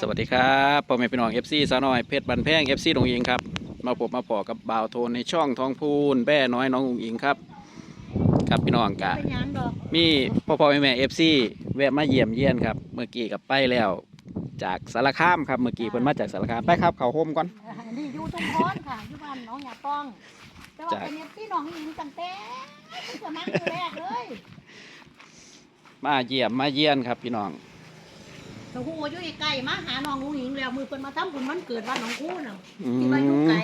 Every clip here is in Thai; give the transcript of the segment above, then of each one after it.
สวัสดีครับพ่อแม่พี่น้อง FC สาวน้อยเพชรบันแพง FC ดงอิงครับ มาพบมาพอกับบ่าวโทนในช่องท้องพูนแบ่น้อยน้องอุงอิงครับ ครับพี่น้องกะเป็นหยังดอกมีพ่อพ่อแม่แม่ FC แวะมาเยี่ยมเยียนครับ เมื่อกี้กับไปแล้ว จากสารคามครับเมื่อกี้เพิ่นมาจากสารคามไปครับเขาโฮมก่อนอันนี้อยู่ตรงพรค่ะอยู่บ้านน้องหยาป้องแต่ว่าจ้ะเป็นพี่น้องหญิงตั้งแต่สมัครอยู่แรกเลยมาเยี่ยมมาเยียนครับพี่น้อง โอ้โหอยู่ไกลมาหาน้องหญิงแล้ว มือเพิ่นมาทำบุญวันเกิดวันน้องคู่น่ะอืที่มาอยู่มไกล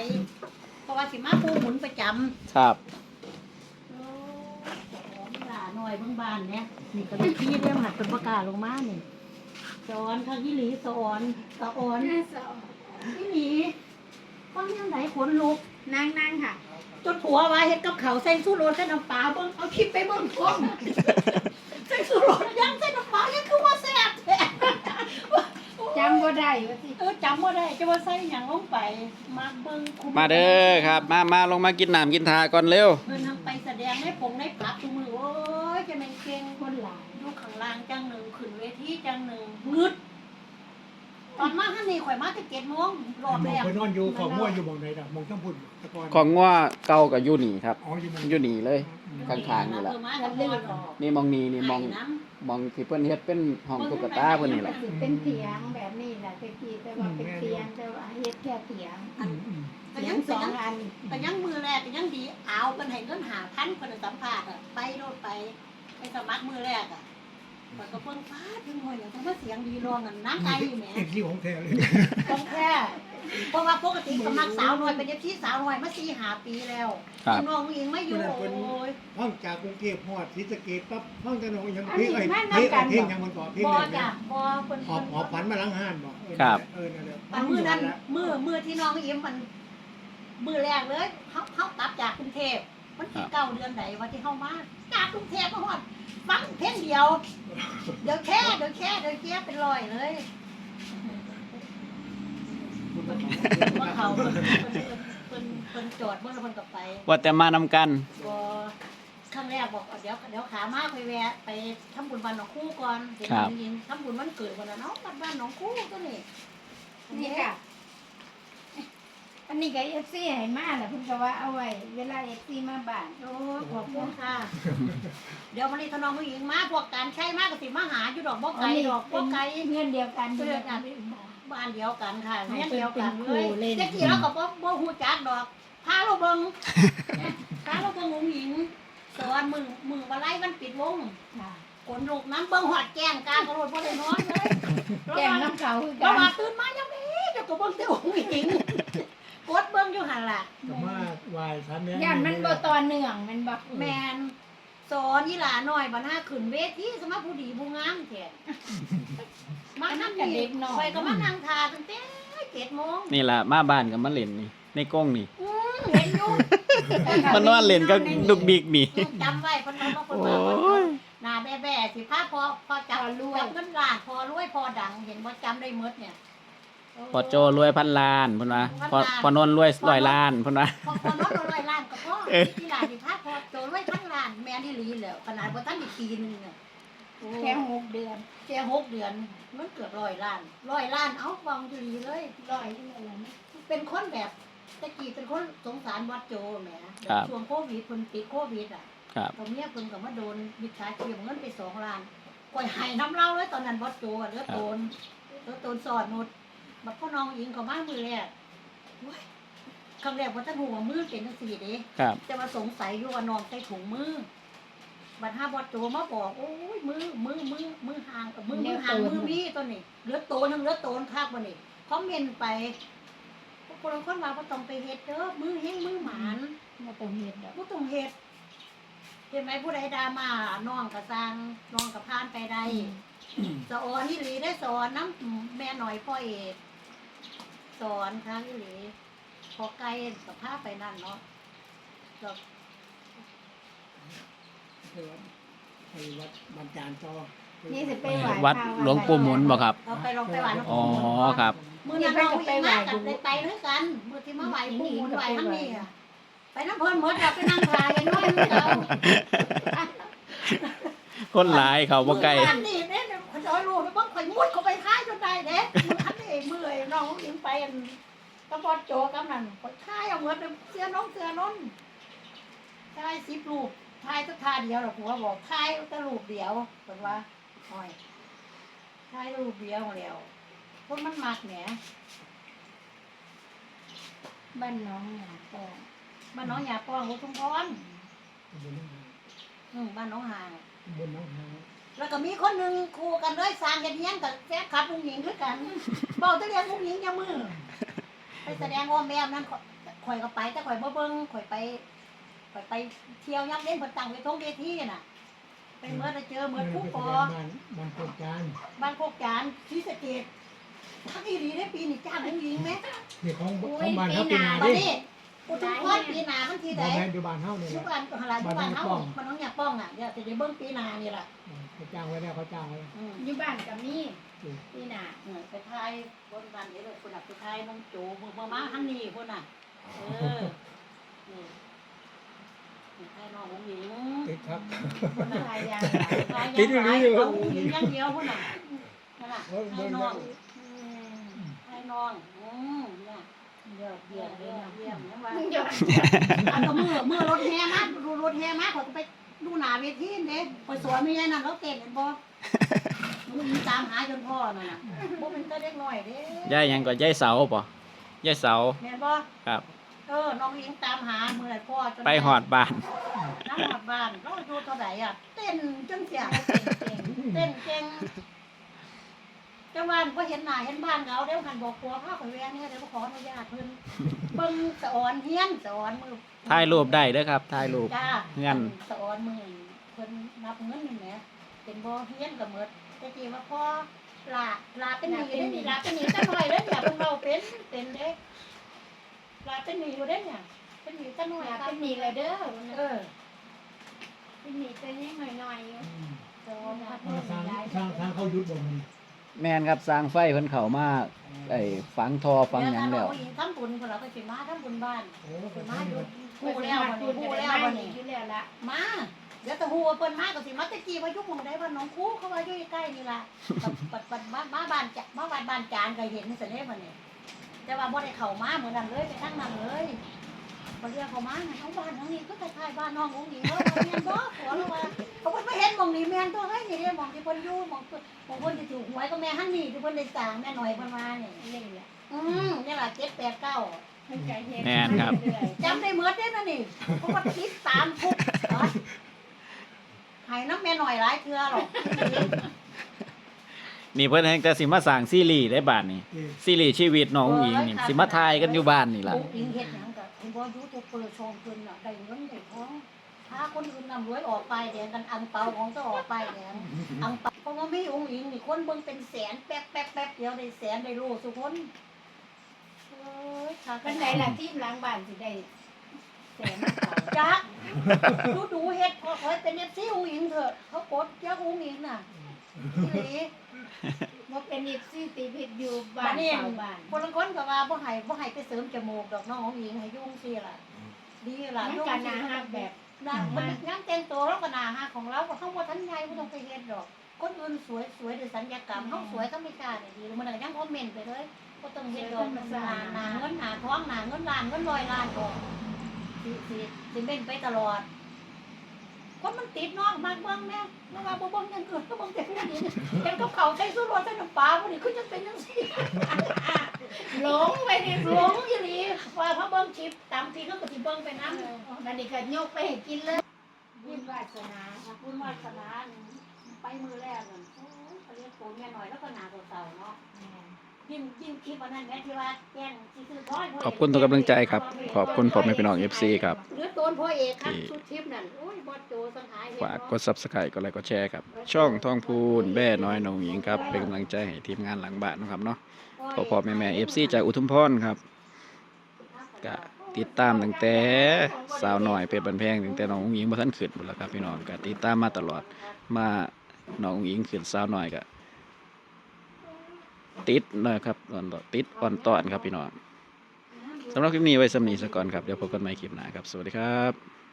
เพราะว่าสิมาปูหมุนประจำ ครับโอ้หลาหน่อยเบิ่งบ้านเนี่ยนี่ก็ได้ที่เรื่องหัดเป็นประกาศลงมานี่สอนข้างยี่หลีสอนสอนยี่หลีฟังยังไงขนลุก นั่งนั่งค่ะ จนผัวว่าเฮ็ดกับเขาวใส่สู้รสใส่น้ำปลาเบิ่งเอาคลิปไปเบิ่งพร้อมใส่สู้รสยังใส่น้ำปลายังคือว่าแซ่บแท้ จำบ่ ได้ว่าสิเออจำบ่ได้จะว่าใส่หยังลงไปมาเบิ่งคุมาเด้อครับ มามาลงมากินน้ำกินทาก่อนเร็ว เพิ่นทำไปแสดงในผงในผับทุกมือโอ้ยจะแม่นเก่งคนหลายอยู่ข้างล่างจังหนึ่งขึ้นเวทีจังหนึ่งงึดตอนมาหันนี่ข่อยมาแต่เจ็ดโมงรอบมแรองกไปนอนอยู่ของมั่วอยู่หมองไหนล่ะหมองต้องพุ่นตะกอนของว่าเก่ากับยูนี่ครับอ๋ออยู่หมองยูนี่เลย ข้างๆนี่แหละ เออมากับพ่อดอกนี่มองนี่นี่มองไน้ำ มองที่เพิ่นเฮ็ดเป็นห้องตุ๊กตาเพิ่นนี่แหละสิเป็นเถียงแบบนี้แหละตะกี้แต่ว่าเป็นเตียงแต่ว่าเฮ็ดแค่เถียงอืมอืมก็เถียยังงสสอองงอันก็ยังมือแรกก็ยังดีเอาเพิ่นให้เงินหาพันเพิ่นสัมภาษณ์อะไปโลดไปไปสมัครมือแรกอะมันก็เพิ่งฟาดเพิ่งหอยอย่างทั้งว่าเสียงดีรองกันนั่งไกลอยู่แหมเอ็กซี่ของแท้เลยตรงแค่ เพราะว่าปกติสมัครสาวน้อยเป็นเอฟซีสาวน้อยมาสี่หาปีแล้วครับ น้องอิงไม่อยู่โอ้ย ห้องจากกรุงเทพฮอดศรีสะเกษปั๊บห้องจะนอนยังเพลงไอ้เพลงไอ้เพลงยังมันก่อเพลงบอเนี่ยจ้ะบอเพิ่นหอบหอบฝันมาล้างห้านบ่เออครับ เออนั่นแหละอันมือนั้นมือมือที่น้องอิงมัน มือแรกเลยเขาเขากลับจากกรุงเทพมันที่เก้าเดือนไหนวันที่เข้ามาจากกรุงเทพมาฮอดฟังเพลงเดียว เดี๋ยวแค่เดี๋ยวแค่เดี๋ยวแค่เป็นรอยเลย ว่าเขาเพิ่นเพิ่นเพิ่นจอดเมื่อเพิ่นกลับไปว่าแต่มานำกันบครั้งแรกบอกเดี๋ยวเดี๋ยวขามาไปแวะไปทำบุญวันหนองคู่ก่อนเดี๋ยวครับ ยิงทำบุญวันเกิดวันนั้นเนาะวัดบ้านหนองคู่ก็นี่นี่ค่ะ อันนี้ก็เอฟซีให้มาแหละเพิ่นก็ว่าเอาไว้ เวลาเอฟซีมาบ้าน โอ้ขอบคุณค่ะ เดี๋ยววันนี้ทนองผู้หญิงมาพวกการใช้มากกับสิมาหาอยู่ดอกบ่ไก่ดอกบ่ไก่เงินเดียวกันเพื่อนกันบ้านเดียวกันค่ะเงี้ยเดียวกันเลยเล่นเจ๊กี้เราก็บ่บ่ฮู้จักดอกพาเราเบิ่งพาเราเบิ่งผู้หญิงสอนมือมือวันไล่มันปิดวงค่ะขนลูกน้ำเบิ่งหอดแกงกลางกระโดดบ่ได้นอนเลยแกงน้ำเขาคือเรากันมาตื่นมายังมีเดี๋ยวก็เบิ่งแต่องค์หญิงกดเบิ่งอยู่หั่นล่ะแต่ว่าวายสามแม่ย่านมันบ่ต่อเนื่องแมันบ่แมน สอนยี่หลาหน่อยบ่น่าขึ้นเวทีสมาผู้ดีผู้งามแท้มานั่งนี่ข่อยก็มานั่งทาตั้งแต่7โมงนี่ล่ะมาบ้านกับมาเล่นนี่ ในกล้องนี่ อืมเห็นอยู่มันนอนเล่นกับลูกบิกนี่ จำไว้เพิ่นมาเพิ่นโอ้มาเพิ่นยหน้าแบ่ๆสิพาพอพอจับจับเงินล้านพอรวยพอดังเห็นบ่จำได้หมดเนี่ย พอโจรวยพันล้านเพิ่นว่าพอพอนนท์รวยร้อยล้านเพิ่นว่า พอพอน้องรวยล้านก็พอเออ ที่หลานสิพาพอโตรวยพันล้านแม่นอี่ลีแล้วขนาดบ่ทันอีกปีหนึงเนี่ยโอ้แค่หกเดือนแค่หกเดือนมันเกือบร้อยล้านร้อยล้านเอาฟังดีเลยร้อยนี่แหละนะเป็นคนแบบตะกี้เป็นคนสงสารวัดโจแหมครับ ช่วงโควิดเพิ่นติดโควิดอะครับตรงเนี้ยเพิ่นก็มาโดนมิจฉาชีพเอาเงินไปสองล้านก่อยให้น้ำเหล้าเลยตอนนั้นวัดโจอะเหลือโตนเหลือโตนสอดหมดบัดพ่อน้องอิงก็มามือแรกโอ้ย ครั้งแรกว่าท่านหูว่ามือเป็นจังซี่เด้ครับ แต่ว่าสงสัยอยู่ว่าน้องใส่ถุงมือบัดห้าวัดโจมาบอกโอ้ยมือมือมือมือห่างกับมือมือห่างมือมีตัวนี้เหลือโตนงเหลือโตนคักบ่นี่คอมเมนต์ไปคนละคนว่าบ่ต้องไปเฮ็ดเด้อมือเฮงมือหมานบ่ต้องเฮ็ดดอกบ่ต้องเฮ็ดเห็นไหมผู้ใดด่ามาน้องก็สร้างน้องก็ผ่านไปได้สอนอีหลีได้สอนน้ำแม่หน่อยพ่อเอกสอนครั้งอีหลีพ อไกลก็พาไปนั่นเนาะแล้วไอ้วัดบางจานต่อนี่สิไปไหว้วัดพระหลวงปู่หมุนบ่ครับ เราไปลองไปหวานอ๋อครับ มือนั้นเราไปมากกันไปไปด้วยกันมือที่มาไหวผู้หมุนไหวทั้งนี้อะไปน้ำเพลินหมดเราไปนั่งทายกันน้อยนึงเราคนหลายเขาบ่ไกลบ้านนี่เนี่ยเขาจะเอาลูกไปบ้างข่อยมุดเขาไปท้ายจนได้เด้มืออันนี้มือไอ้น้องอิงไปอัน กระบอดโจกำนันกดท้ายเอาเหมือนเสื้อน้องเสื้อนนท้ายสิบรูปท้ายสักท่าเดียวหรอกผัวบอกท้ายแต่รูปเดียวเป็นว่าหอยท้ายรูปเดียวเดียวคนมันมักแหนบ้านน้องหนาก็บ้านน้องยาป้องอุทุมพรอืมบ้านน้องห่างบนน้องหาแล้วก็มีคนหนึ่งคู่กันด้วยสร้างกันเนี้ยงกับแฟนคลับลุงหญิงด้วยกันบอกจะเรียกลุงหญิงอยามือไป แสดงว่าแม่นั้นข่อยก็ไปแต่ข่อยบ่เบิ่งข่อยไปข่อยไปเที่ยวย่ำเล่นเพิ่นตั้งไว้ทงเวทีน่ะ ไปเมื่อได้เจอเมื่อผู้ปอบ้านบ้านโคกจานบ้านโคกจานศรีสะเกษทักอีหลีได้ปีนี้จ้างลุงหญิงไหมนี่ของของบ้านเขาปีนาบัดดินี้อุทุมพรปีหน้ามันทีบ่ใดแม่นอยู่บ้านเฮานี่แหทุละกวันก็หลายทุกวันเฮามันน้องอยากป้องอะเดี๋ยวจะได้เบิ่งปีหน้านี่ล่ะเขาจ้างไว้แล้วเขาจ้างไว้อืมอยู่บ้านกับนี่ พี่นาเออไปทายบนบ้านนี้เลยคนน่ะไปทายน้องโจมือมาหันนี่พุ่นน่ะ เออนี่นี่ทายน้องลุงหญิงติดครับพุ่นน่ะทายยางทายติดอยู่ยังนี่อยู่ เอาลุงหญิงอย่างเดียวพุ่นน่ะนั่นน่ะเบิ่งให้เบิ่งน้องอืมให้น้องอืมเนี่ยยอดเยี่เยี่ยยมมเยี่เลยยมเนาะเยี่ยมยังว่ายอดอันก็มือมือรถแห่มาดูรถแห่มาเขาก็ไปดูหน้าเวทีเด้ไปสวนไม่ใช่นั่นเขาเต้นเห็นบ่ ลุงหญิงตามหาจนพ่อนั่นน่ะบ่เป็นก็เด็กน้อยเด้ยายหยังก็ยายเสาป่ะยายเสา แม่นบ่ครับ เออน้องอิงตามหาเมื่อไหร่พ่อจนไปหอดบ้าน น้ำหอดบ้านเราอยู่เท่าไหร่อะ เต้นจนเสียเต้นเต้นเก่งจังหวะพอเห็นหน้าเห็นบ้านเขาเดี๋ยวหันบอกผัวข้าข่อยแวะเนี่ยเดี๋ยวขออนุญาตเพิ่นเบิ่งสะออนเฮียนสะออนมือ ถ่ายรูปได้เด้อครับ ถ่ายรูป จ้าเงิน สะออนมือเพิ่นนับเงินนี่แหมเป็นบ่เฮียนกับหมด แต่จีว่าพ่อลาลาเป็นหนี้เด้นี่ลาเป็นหนี้จังหน่อยเด้เนี่ยเพิ่นเราเป็นเป็นเด้ลาเป็นหนี้อยู่เด้เนี่ยเป็นหนี้จังหน่อยอยากครัเป็บนหนีเลยเด้อเออเป็นหนีแต่ยังหน่อยๆอยู่สะออนครับทางทางทางเขายุดบ่มันแม่นครับสร้างไฟเพิ่นเข้ามาไอ้ฝังทอฝังหยังแล้วเดี๋ยวทำบุญคนเราไปสิมาทำบุญบ้านโอ้สิก็มาทำอยู่พูฮู้ดแล้วแล้ววันพูนี้ดฮู้แล้แล้วววัวันนนี้นี้อยู่แล้วละมา เดี๋ยวแต่ฮู้ว่าเพิ่นมาก็สิมาตะกี้ว่ายุคหมองได้บ้านน้องคูเขาว่าอยู่ใกล้ๆนี่ล่ะปัดปัดมามาบ้านจะมาบ้านบ้านจานก็เห็นเสน่ห์บัดนี้แต่ว่าบ่ได้เข้ามาเหมือนนั้นเลยไปทางนั้นเลยบ่เรียกเขามาไงเอาบ้านทางนี้ก็คล้ายๆบ้านน้องของหญิงเนาะว่าแม่นบ่ขอแล้วว่าเขาเพิ่นบ่เห็นหม่องนี้แม่นตัวเฮ้ยนี่เด้หม่องที่เพิ่นอยู่หม่องเพิ่นหม่องเพิ่นสิถูกหวยก็แม่ฮั่นนี่ที่เพิ่นได้สร้างแม่หน่อยเพิ่นมานี่เล่นละอืมนี่ล่ะ7 8 9มันใจเย็นแม่นครับเรื่อยจำได้เหมือนเด้นั่นนี่เพราะว่าคิดตามทุกเหรอใหายน้ำแม่หน่อยหลายเทื่อหรอกนี่เพิ่นแฮงแต่สิมาสร้างซีรีส์ได้บ้านนี่ซีรีส์ชีวิตน้องหญิงนี่สิมาถ่ายกันอยู่บ้านนี่ล่ะปุ๊กอิงเฮ็ดหยังกับคุณพ่อยูทูบเปิดช่องเพิ่นน่ะได้เงินได้ทองพาคนอื่นนำรวยออกไปแดงกันอังเปาของก็ออกไปแดงอังเปาเพราะว่ามีองค์อิงนี่คนเบิ่งเป็นแสนแป๊บแป๊บแป๊บเดียวได้แสนได้โลสุคนเอ้ยค่ะๆกันไหนล่ะทีมหล้างบ้านสิได้ แสนเขาจักดูดูเฮ็ดพอขอให้เป็น FC องค์อิงเถอะเขากดยักองค์อิงน่ะอีหลีว่าเป็นอีกซี่ตีผิดอยู่บ้าบ้านนนี่เสาบ้านคนละคนก็ว่าบ่ให้บ่ให้ไปเสริมจมูกดอกน้องของหญิงให้ยุ่งสิล่ะดีล่ะมันยุ่งการสินาฮักแบบ น่ะมันยังแต่งตัวแล้วก็หน้าฮักของเราก็ทั้งบ่ทันใหญ่บ่ต้องไปเฮ็ดดอก คนอื่นสวยสวยด้วยสัญญกรรมเฮาสวยธรรมชาตินี่ดีมันก็ยังคอมเมนต์ไปเลยบ่ต้องเฮ็ดดอกหน้าหน้าเงินหน้าทองหน้าเงินล้านเงินร้อยล้านดอก สิสิสิเม่นไปตลอดคนมันติดนาะมากเบิ่งแม่ไม่ว่าบ่เบิ่งยังเกิดก็เบิ่งแต่ผู้นี้เห็นกับเขาใส่สุรสใส่น้ำปลาบ่นี่คือจังเป็นจังซี่หลงไปนหลหลงงอีหลีว่าพระเบิ้งคลิปตามทีก็ปฏิเบิ้งไปน้ำบันนี้ก็ยกไปให้กินเลยบุญวาสนาบุญวาสนาไปมือแรกนั่นโอ้ยเขาเรียกโตแม่หน่อยแล้วก็หนาตัวเต่าเนาะ ยิ่งยิ่งคลิปวันนั้นแม่ที่ว่าแกล้งสิซื้อร้อยขอบคุณทุกกำลังใจครับ ขอบคุณพ่อแม่พี่น้อง FC ครับหรือตัวพ่อเอกครับชุดทิปนั่นโอ้ยบอสโจสังหายเห็นฝากกเนาะด Subscribe กดไลค์กดแชร์ครับ ช่องทองพูนแบ่น้อยน้องหญิงครับ เป็นกำลังใจให้ทีมงานหลังบ้านนะครับเนาะพ่อพ่อแม่แม่ FC จากอุทุมพรครับก็ติดตามตั้งแต่สาวหน่อยเป็ดบันแพงตั้งแต่น้องหญิงบ่ทันขึ้นหมดแล้วครับพี่น้องก็ติดตามมาตลอดมาน้องหญิงขึ้นสาวหน่อยก็ ติดนะครับตอนติดอ่อนตอนครับพี่น้องสำหรับคลิปนี้ไว้สำนีซะก่อนครับ เดี๋ยวพบกันใหม่คลิปหน้าครับ สวัสดีครับ